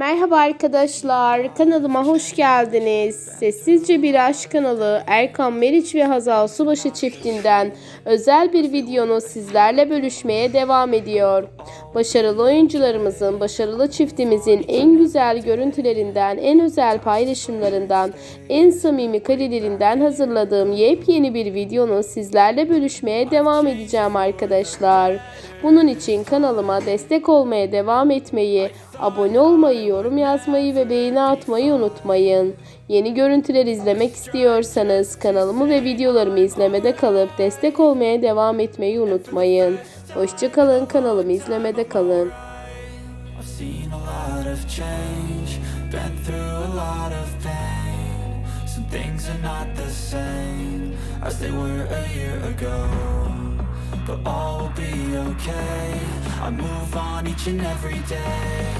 Merhaba arkadaşlar, kanalıma hoş geldiniz. Sessizce Bir Aşk kanalı Erkan Meriç ve Hazal Subaşı çiftinden özel bir videonu sizlerle bölüşmeye devam ediyor. Başarılı oyuncularımızın, başarılı çiftimizin en güzel görüntülerinden, en özel paylaşımlarından, en samimi karelerinden hazırladığım yepyeni bir videonu sizlerle bölüşmeye devam edeceğim arkadaşlar. Bunun için kanalıma destek olmaya devam etmeyi, abone olmayı, yorum yazmayı ve beğeni atmayı unutmayın. Yeni görüntüler izlemek istiyorsanız kanalımı ve videolarımı izlemede kalıp destek olmaya devam etmeyi unutmayın. Hoşçakalın kanalımı izlemede kalın. Things are not the same as they were a year ago. But all will be okay. I move on each and every day.